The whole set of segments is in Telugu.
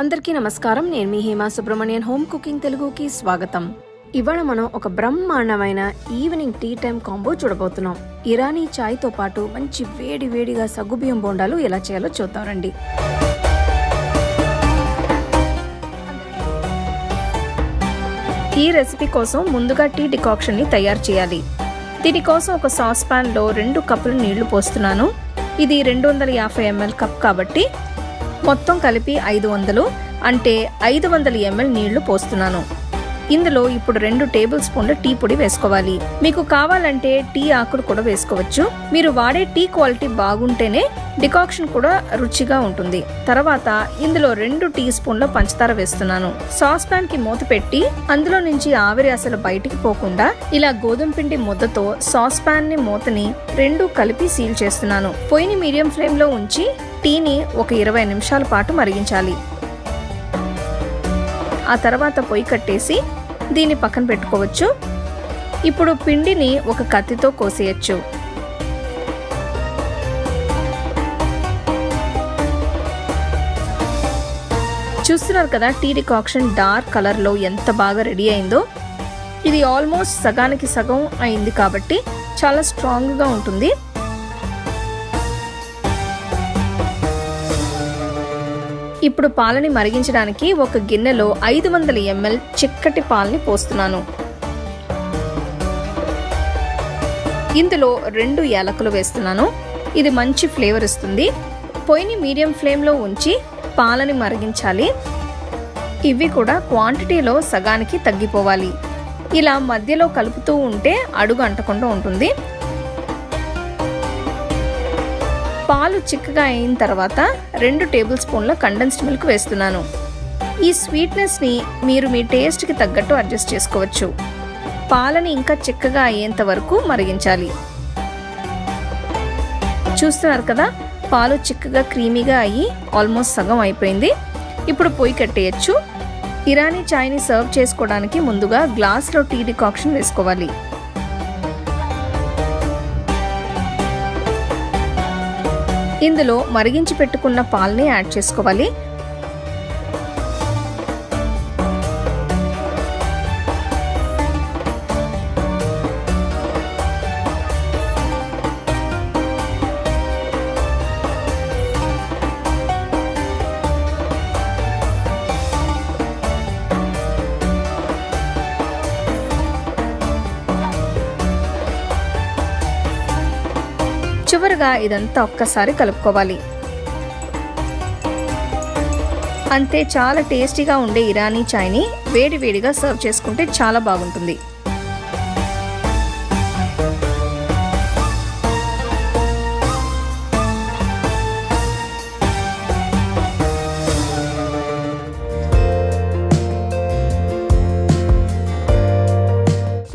అందరికీ నమస్కారం. నేను మీ హేమా సుబ్రహ్మణ్యన్. హోమ్ కుకింగ్ తెలుగుకి స్వాగతం. ఇవాళ మనం ఒక బ్రహ్మాండమైన ఈవినింగ్ టీ టైం కాంబో చూడబోతున్నాం. ఇరానీ చాయ్తో పాటు మంచి వేడి వేడిగా సగ్గుబియ్యం బోండాలు ఎలా చేయాలో చూద్దామండి ఈ రెసిపీ కోసం ముందుగా టీ డికాక్షన్ని తయారు చేయాలి. దీనికోసం ఒక సాస్లో రెండు కప్పులు నీళ్ళు పోస్తున్నాను. ఇది రెండు వందల యాభై ఎంఎల్ కప్ కాబట్టి మొత్తం కలిపి ఐదు వందలు అంటే ఐదు వందల ఎంఎల్ నీళ్ళు పోస్తున్నాను. ఇందులో ఇప్పుడు రెండు టేబుల్ స్పూన్ల టీ పొడి వేసుకోవాలి. మీకు కావాలంటే టీ ఆకులు కూడా వేసుకోవచ్చు. మీరు వాడే టీ క్వాలిటీ బాగుంటేనే డికాక్షన్ కూడా రుచిగా ఉంటుంది. తర్వాత ఇందులో రెండు టీ స్పూన్ల పంచదార వేస్తున్నాను. సాస్ పాన్కి మూత పెట్టి అందులో నుంచి ఆవిరి అసలు బయటికి పోకుండా ఇలా గోధుమ పిండి ముద్దతో సాస్ పాన్ని మూతని రెండు కలిపి సీల్ చేస్తున్నాను. పొయ్యిని మీడియం ఫ్లేమ్లో ఉంచి టీని ఒక ఇరవై నిమిషాల పాటు మరిగించాలి. ఆ తర్వాత పొయ్యి కట్టేసి దీన్ని పక్కన పెట్టుకోవచ్చు. ఇప్పుడు పిండిని ఒక కత్తితో కోసేయచ్చు. చూస్తున్నారు కదా టీ డికాక్షన్ డార్క్ కలర్లో ఎంత బాగా రెడీ అయిందో. ఇది ఆల్మోస్ట్ సగానికి సగం అయింది కాబట్టి చాలా స్ట్రాంగ్గా ఉంటుంది. ఇప్పుడు పాలని మరిగించడానికి ఒక గిన్నెలో ఐదు వందల ఎంఎల్ చిక్కటి పాలని పోస్తున్నాను. ఇందులో రెండు యాలకులు వేస్తున్నాను. ఇది మంచి ఫ్లేవర్ ఇస్తుంది. పొయ్యిని మీడియం ఫ్లేమ్లో ఉంచి పాలని మరిగించాలి. ఇవి కూడా క్వాంటిటీలో సగానికి తగ్గిపోవాలి. ఇలా మధ్యలో కలుపుతూ ఉంటే అడుగు అంటకుండా ఉంటుంది. పాలు చిక్కగా అయిన తర్వాత రెండు టేబుల్ స్పూన్ల కండెన్స్డ్ మిల్క్ వేస్తున్నాను. ఈ స్వీట్నెస్ని మీరు మీ టేస్ట్కి తగ్గట్టు అడ్జస్ట్ చేసుకోవచ్చు. పాలని ఇంకా చిక్కగా అయ్యేంత వరకు మరిగించాలి. చూస్తున్నారు కదా పాలు చిక్కగా క్రీమీగా అయ్యి ఆల్మోస్ట్ సగం అయిపోయింది. ఇప్పుడు పొయ్యి కట్టేయచ్చు. ఇరానీ చాయ్ని సర్వ్ చేసుకోవడానికి ముందుగా గ్లాస్లో టీ డికాక్షన్ వేసుకోవాలి. ఇందులో మరిగించి పెట్టుకున్న పాల్ని యాడ్ చేసుకోవాలి. చివరగా ఇదంతా ఒక్కసారి కలుపుకోవాలి. అంతే చాలా టేస్టీగా ఉండే ఇరానీ చాయ్ని వేడి వేడిగా సర్వ్ చేసుకుంటే చాలా బాగుంటుంది.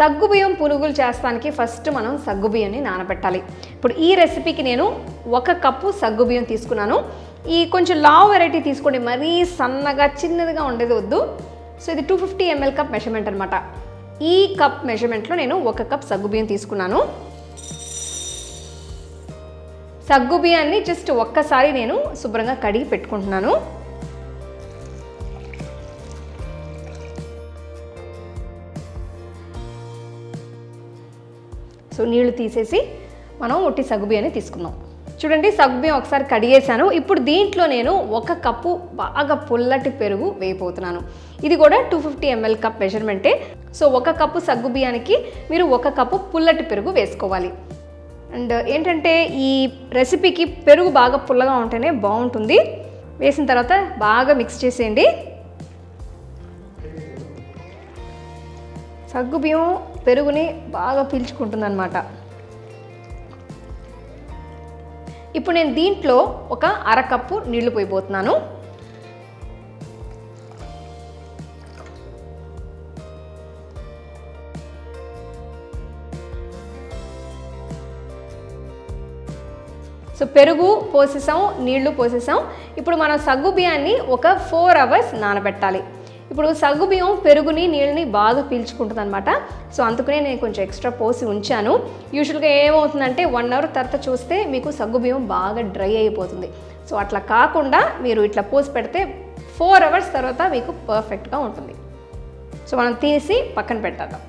సగ్గుబియ్యం పునుగులు చేస్తానికి ఫస్ట్ మనం సగ్గుబియ్యాన్ని నానబెట్టాలి. ఇప్పుడు ఈ రెసిపీకి నేను ఒక కప్పు సగ్గుబియ్యం తీసుకున్నాను. ఈ కొంచెం లావ్ వెరైటీ తీసుకోండి. మరీ సన్నగా చిన్నదిగా ఉండేది వద్దు. సో ఇది two fifty ML cup measurement అనమాట ఈ కప్ మెషర్మెంట్లో నేను ఒక కప్ సగ్గుబియ్యం తీసుకున్నాను. సగ్గుబియ్యాన్ని జస్ట్ ఒక్కసారి నేను శుభ్రంగా కడిగి పెట్టుకుంటున్నాను. సో నీళ్ళు తీసేసి మనం ఒట్టి సగ్గుబియ్యాన్ని తీసుకుందాం. చూడండి సగ్గుబియ్యం ఒకసారి కడిగేశాను. ఇప్పుడు దీంట్లో నేను ఒక కప్పు బాగా పుల్లటి పెరుగు వేయబోతున్నాను. ఇది కూడా టూ ఫిఫ్టీ ఎంఎల్ కప్ మెజర్మెంటే సో ఒక కప్పు సగ్గుబియ్యానికి మీరు ఒక కప్పు పుల్లటి పెరుగు వేసుకోవాలి. అండ్ ఏంటంటే ఈ రెసిపీకి పెరుగు బాగా పుల్లగా ఉంటేనే బాగుంటుంది. వేసిన తర్వాత బాగా మిక్స్ చేసేయండి. సగ్గుబియ్యం పెరుగుని బాగా పీల్చుకుంటుంది అనమాట ఇప్పుడు నేను దీంట్లో ఒక అరకప్పు నీళ్ళు పోయిపోతున్నాను సో పెరుగు పోసేసాం నీళ్ళు పోసేసాం. ఇప్పుడు మనం సగ్గు బియ్యాన్ని ఒక ఫోర్ అవర్స్ నానబెట్టాలి. ఇప్పుడు సగ్గు బియ్యం పెరుగుని నీళ్ళని బాగా పీల్చుకుంటుంది అనమాట సో అందుకనే నేను కొంచెం ఎక్స్ట్రా పోసి ఉంచాను. యూజువల్గా ఏమవుతుందంటే వన్ అవర్ తర్వాత చూస్తే మీకు సగ్గు బియ్యం బాగా డ్రై అయిపోతుంది. సో అట్లా కాకుండా మీరు ఇట్లా పోసి పెడితే ఫోర్ అవర్స్ తర్వాత మీకు పర్ఫెక్ట్గా ఉంటుంది. సో మనం తీసి పక్కన పెట్టేద్దాం.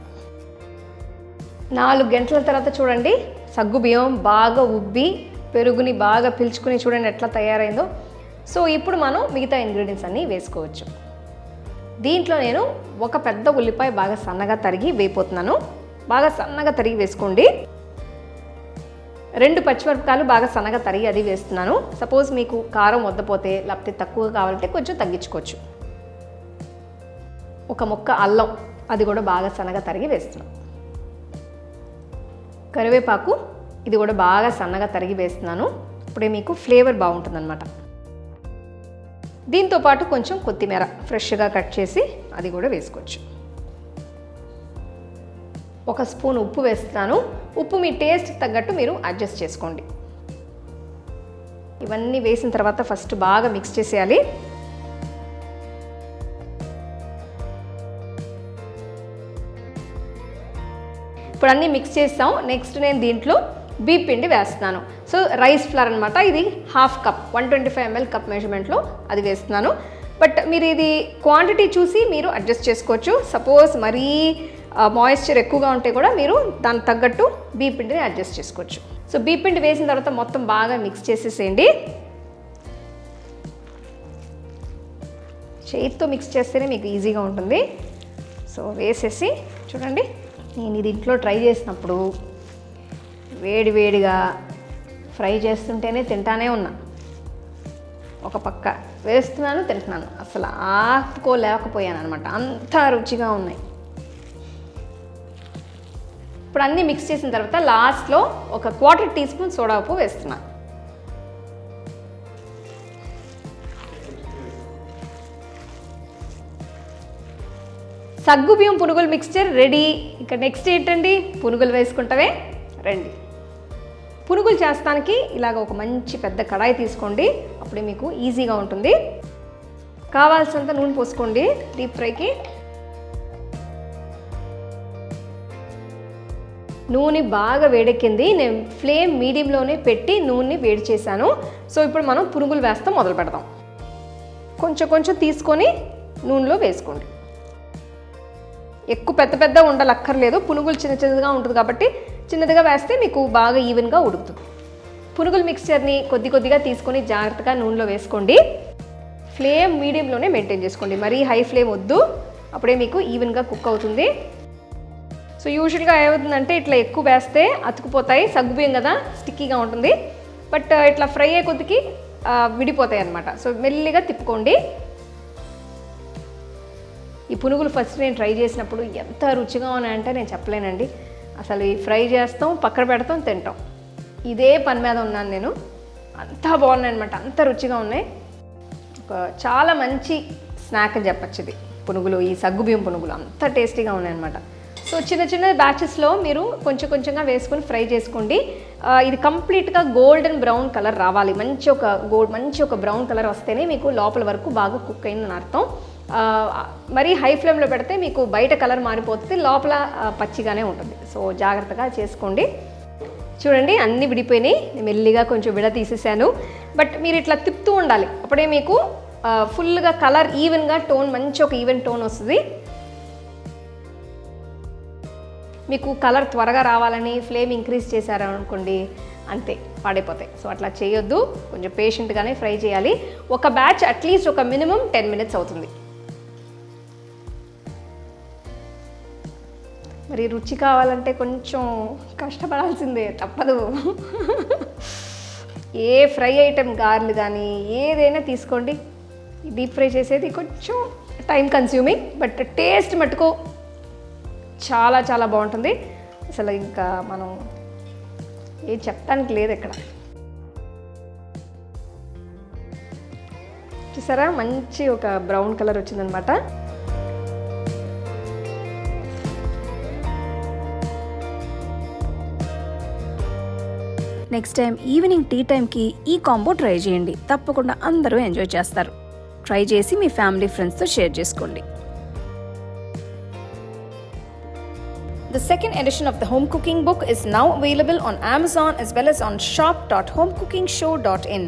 నాలుగు గంటల తర్వాత చూడండి సగ్గు బియ్యం బాగా ఉబ్బి పెరుగుని బాగా పిలుచుకుని చూడండి ఎట్లా తయారైందో. సో ఇప్పుడు మనం మిగతా ఇంగ్రీడియంట్స్ అన్నీ వేసుకోవచ్చు. దీంట్లో నేను ఒక పెద్ద ఉల్లిపాయ బాగా సన్నగా తరిగి వేయిపోతున్నాను బాగా సన్నగా తరిగి వేసుకోండి. రెండు పచ్చిమిరపకాయలు బాగా సన్నగా తరిగి అది వేస్తున్నాను. సపోజ్ మీకు కారం వద్దపోతే లేకపోతే తక్కువ కావాలంటే కొంచెం తగ్గించుకోవచ్చు. ఒక ముక్క అల్లం అది కూడా బాగా సన్నగా తరిగి వేస్తున్నాం కరివేపాకు ఇది కూడా బాగా సన్నగా తరిగి వేస్తున్నాను. ఇప్పుడే మీకు ఫ్లేవర్ బాగుంటుందన్నమాట. దీంతో పాటు కొంచెం కొత్తిమీర ఫ్రెష్గా కట్ చేసి అది కూడా వేసుకోవచ్చు. ఒక స్పూన్ ఉప్పు వేస్తాను. ఉప్పు మీ టేస్ట్ తగ్గట్టు మీరు అడ్జస్ట్ చేసుకోండి. ఇవన్నీ వేసిన తర్వాత ఫస్ట్ బాగా మిక్స్ చేసేయాలి. ఇప్పుడు అన్నీ మిక్స్ చేస్తాం. నెక్స్ట్ నేను దీంట్లో పిండి వేస్తున్నాను. సో రైస్ ఫ్లవర్ అనమాట ఇది half cup one twenty five ML cup మెజర్మెంట్లో అది వేస్తున్నాను. బట్ మీరు ఇది క్వాంటిటీ చూసి మీరు అడ్జస్ట్ చేసుకోవచ్చు. సపోజ్ మరీ మాయిశ్చర్ ఎక్కువగా ఉంటే కూడా మీరు దానికి తగ్గట్టు బీప్ పిండిని అడ్జస్ట్ చేసుకోవచ్చు. సో బీప్ పిండి వేసిన తర్వాత మొత్తం బాగా మిక్స్ చేసేసేయండి. చేతితో మిక్స్ చేస్తేనే మీకు ఈజీగా ఉంటుంది. సో వేసేసి చూడండి నేను ఇది ఇంట్లో ట్రై చేసినప్పుడు వేడి వేడిగా ఫ్రై చేస్తుంటేనే తింటానే ఉన్నా. ఒక పక్క వేస్తున్నాను తింటున్నాను. అసలు ఆపుకోలేకపోయాను అనమాట అంత రుచిగా ఉన్నాయి. ఇప్పుడు అన్నీ మిక్స్ చేసిన తర్వాత లాస్ట్లో ఒక క్వార్టర్ టీ స్పూన్ సోడా ఉప్పు వేస్తున్నాను సగ్గు బియ్యం పునుగులు మిక్స్చర్ రెడీ. ఇక నెక్స్ట్ ఏంటండి? పునుగులు వేసుకుంటావే? రండి. పునుగులు చేస్తానికి ఇలాగ ఒక మంచి పెద్ద కడాయి తీసుకోండి. అప్పుడే మీకు ఈజీగా ఉంటుంది. కావాల్సినంత నూనె పోసుకోండి. డీప్ ఫ్రైకి. నూనె బాగా వేడెక్కింది. నేను ఫ్లేమ్ మీడియంలోనే పెట్టి నూనెని వేడి చేశాను. సో ఇప్పుడు మనం పునుగులు వేస్తాం మొదలు పెడదాం. కొంచెం కొంచెం తీసుకొని నూనెలో వేసుకోండి. ఎక్కువ పెద్ద పెద్ద ఉండలక్కర్లేదు. పునుగులు చిన్న చిన్నదిగా ఉంటుంది కాబట్టి చిన్నదిగా వేస్తే మీకు బాగా ఈవెన్గా ఉడుకుతుంది. పునుగుల మిక్స్చర్ని కొద్ది కొద్దిగా తీసుకొని జాగ్రత్తగా నూనెలో వేసుకోండి. ఫ్లేమ్ మీడియంలోనే మెయింటైన్ చేసుకోండి. మరీ హై ఫ్లేమ్ వద్దు. అప్పుడే మీకు ఈవెన్గా కుక్ అవుతుంది. సో యూజువల్గా ఏమవుతుందంటే ఇట్లా ఎక్కువ వేస్తే అతుకుపోతాయి. సగ్గుబియ్యం కదా స్టిక్కీగా ఉంటుంది. బట్ uh, ఇట్లా ఫ్రై అయ్యే కొద్దికి uh, విడిపోతాయి అన్నమాట. సో మెల్లిగా తిప్పుకోండి. ఈ పునుగులు ఫస్ట్ నేను ట్రై చేసినప్పుడు ఎంత రుచిగా ఉన్నాయంటే నేను చెప్పలేనండి. అసలు ఈ ఫ్రై చేస్తాం పక్కన పెడతాం తింటాం. ఇదే పని మీద ఉన్నాను నేను. అంతా బాగున్నాయి అనమాట అంత రుచిగా ఉన్నాయి. ఒక చాలా మంచి స్నాక్ అని చెప్పచ్చు ఇది. పునుగులు ఈ సగ్గుబియ్యం పునుగులు అంత టేస్టీగా ఉన్నాయన్నమాట. సో చిన్న చిన్న బ్యాచెస్లో మీరు కొంచెం కొంచెంగా వేసుకొని ఫ్రై చేసుకోండి. ఇది కంప్లీట్గా గోల్డెన్ బ్రౌన్ కలర్ రావాలి. మంచి ఒక గోల్డ్ మంచి ఒక బ్రౌన్ కలర్ వస్తేనే మీకు లోపల వరకు బాగా కుక్ అయిందని అర్థం. మరీ హై ఫ్లేమ్లో పెడితే మీకు బయట కలర్ మారిపోతుంది లోపల పచ్చిగానే ఉంటుంది. సో జాగ్రత్తగా చేసుకోండి. చూడండి అన్నీ విడిపోయినాయి. నేను మెల్లిగా కొంచెం విడ తీసేసాను. బట్ మీరు ఇట్లా తిప్పుతూ ఉండాలి. అప్పుడే మీకు ఫుల్గా కలర్ ఈవెన్గా టోన్ మంచి ఒక ఈవెన్ టోన్ వస్తుంది. మీకు కలర్ త్వరగా రావాలని ఫ్లేమ్ ఇంక్రీజ్ చేశారు అనుకోండి అంతే పాడైపోతాయి. సో అట్లా చేయొద్దు. కొంచెం పేషెంట్గానే ఫ్రై చేయాలి. ఒక బ్యాచ్ అట్లీస్ట్ ఒక మినిమం టెన్ మినిట్స్ అవుతుంది. మరి రుచి కావాలంటే కొంచెం కష్టపడాల్సిందే తప్పదు. ఏ ఫ్రై ఐటెం గార్లు కానీ ఏదైనా తీసుకోండి. డీప్ ఫ్రై చేసేది కొంచెం టైం కన్స్యూమింగ్ బట్ టేస్ట్ మట్టుకు చాలా చాలా బాగుంటుంది. అసలు ఇంకా మనం ఏ చెప్పడానికి లేదు ఇక్కడ. చూసారా? మంచి ఒక బ్రౌన్ కలర్ వచ్చిందనమాట. నెక్స్ట్ టైం ఈవినింగ్ టీ టైంకి ఈ కాంబో ట్రై చేయండి తప్పకుండా అందరూ ఎంజాయ్ చేస్తారు ట్రై చేసి మీ ఫ్యామిలీ ఫ్రెండ్స్తో షేర్ చేసుకోండి The second edition of the home cooking book is now available on Amazon as well as on shop.homecookingshow.in.